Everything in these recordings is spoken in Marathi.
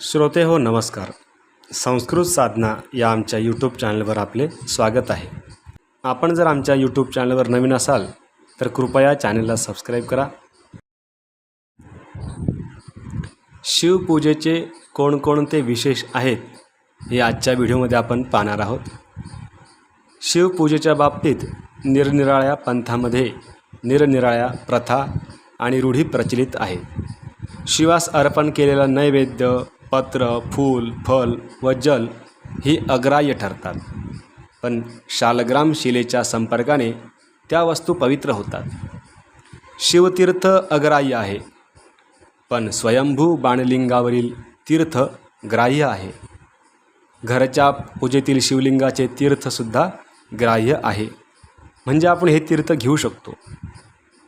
श्रोते हो नमस्कार. संस्कृत साधना या आमच्या यूट्यूब चॅनलवर आपले स्वागत आहे. आपण जर आमच्या यूट्यूब चॅनलवर नवीन असाल तर कृपया चॅनलला सबस्क्राईब करा. शिवपूजेचे कोणकोणते विशेष आहेत हे आजच्या व्हिडिओमध्ये आपण पाहणार आहोत. शिवपूजेच्या बाबतीत निरनिराळ्या पंथामध्ये निरनिराळ्या प्रथा आणि रूढी प्रचलित आहेत शिवास अर्पण केलेलं नैवेद्य पत्र फूल फल व जल ही अग्राह्य ठरतात. पण शालग्राम शिलेच्या संपर्काने त्या वस्तू पवित्र होतात. शिवतीर्थ अग्राह्य आहे. पण स्वयंभू बाणलिंगावरील तीर्थ ग्राह्य आहे. घरच्या पूजेतील शिवलिंगाचे तीर्थसुद्धा ग्राह्य आहे. म्हणजे आपण हे तीर्थ घेऊ शकतो.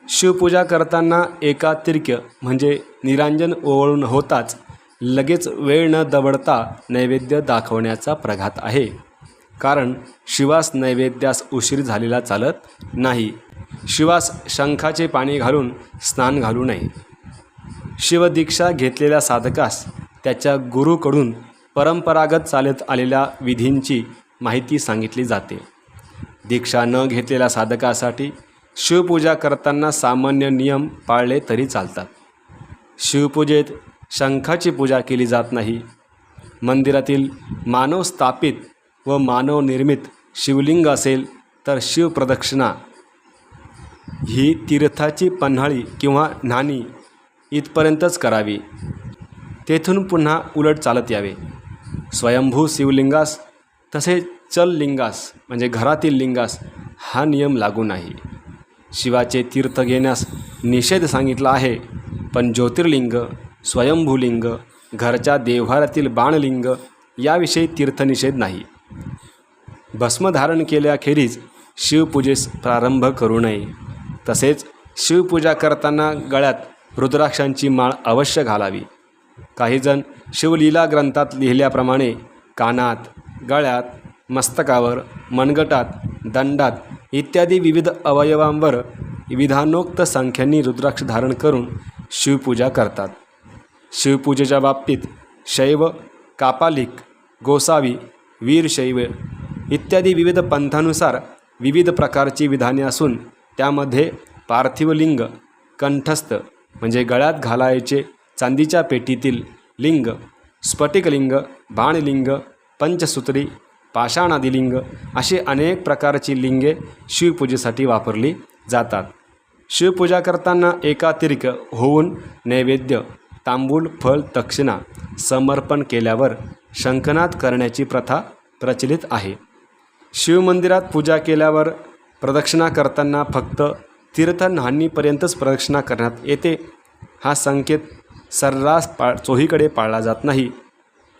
शिवपूजा करताना एका एकातिर्क्य म्हणजे निरांजन ओवळून होताच लगेच वेळ न दवडता नैवेद्य दाखवण्याचा प्रघात आहे. कारण शिवास नैवेद्यास उशीर झालेला चालत नाही. शिवास शंखाचे पाणी घालून स्नान घालू नये. शिवदीक्षा घेतलेल्या साधकास त्याच्या गुरूकडून परंपरागत चालत आलेल्या विधींची माहिती सांगितली जाते. दीक्षा न घेतलेल्या साधकासाठी शिवपूजा करताना सामान्य नियम पाळले तरी चालतात. शिवपूजेत शंखाची पूजा केली जात नाही. मंदिरातील मानव स्थापित व मानव निर्मित शिवलिंग असेल तर शिवप्रदक्षिणा ही तीर्थाची पन्हाळी किंवा न्हाणी इथपर्यंतच करावी. तेथून पुन्हा उलट चालत यावे. स्वयंभू शिवलिंगास तसेच चल लिंगास म्हणजे घरातील लिंगास हा नियम लागू नाही. शिवाचे तीर्थ घेण्यास निषेध सांगितला आहे पण ज्योतिर्लिंग स्वयंभूलिंग घरच्या देव्हारातील बाणलिंग याविषयी तीर्थनिषेध नाही. भस्मधारण केल्याखेरीज शिवपूजेस प्रारंभ करू नये. तसेच शिवपूजा करताना गळ्यात रुद्राक्षांची माळ अवश्य घालावी. काहीजण शिवलीला ग्रंथात लिहिल्याप्रमाणे कानात गळ्यात मस्तकावर मनगटात दंडात इत्यादी विविध अवयवांवर विधानोक्त संख्यांनी रुद्राक्ष धारण करून शिवपूजा करतात. शिवपूजेच्या बाबतीत शैव कापालिक गोसावी वीरशैव इत्यादी विविध पंथानुसार विविध प्रकारची विधाने असून त्यामध्ये पार्थिवलिंग कंठस्थ म्हणजे गळ्यात घालायचे चांदीच्या पेटीतील लिंग स्फटिकलिंग बाणलिंग पंचसूत्री पाषाणादिलिंग अशी अनेक प्रकारची लिंगे शिवपूजेसाठी वापरली जातात. शिवपूजा करताना एकातिरिक होऊन नैवेद्य तांबूल फळ दक्षिणा समर्पण केल्यावर शंखनाद करण्याची प्रथा प्रचलित आहे. शिवमंदिरात पूजा केल्यावर प्रदक्षिणा करताना फक्त तीर्थ न्हाणीपर्यंतच प्रदक्षिणा करण्यात येते हा संकेत सर्रास पाळ चोहीकडे पाळला जात नाही.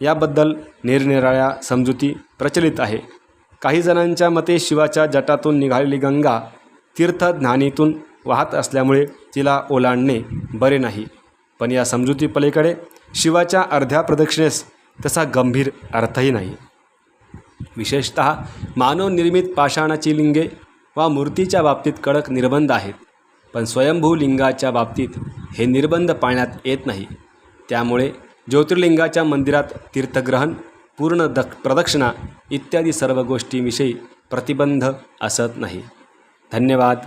याबद्दल निरनिराळ्या समजुती प्रचलित आहे. काही जणांच्या मते शिवाच्या जटातून निघालेली गंगा तीर्थ न्हाणीतून वाहत असल्यामुळे तिला ओलांडणे बरे नाही. पण या समजुती पलीकडे शिवाच्या अर्ध्या प्रदक्षिणेस तसा गंभीर अर्थही नाही. विशेषत मानवनिर्मित पाषाणाची लिंगे वा मूर्तीच्या बाबतीत कडक निर्बंध आहेत पण स्वयंभू लिंगाच्या बाबतीत हे निर्बंध पाळण्यात येत नाही. त्यामुळे ज्योतिर्लिंगाच्या मंदिरात तीर्थग्रहण पूर्ण दक प्रदक्षिणा इत्यादी सर्व गोष्टींविषयी प्रतिबंध असत नाही. धन्यवाद.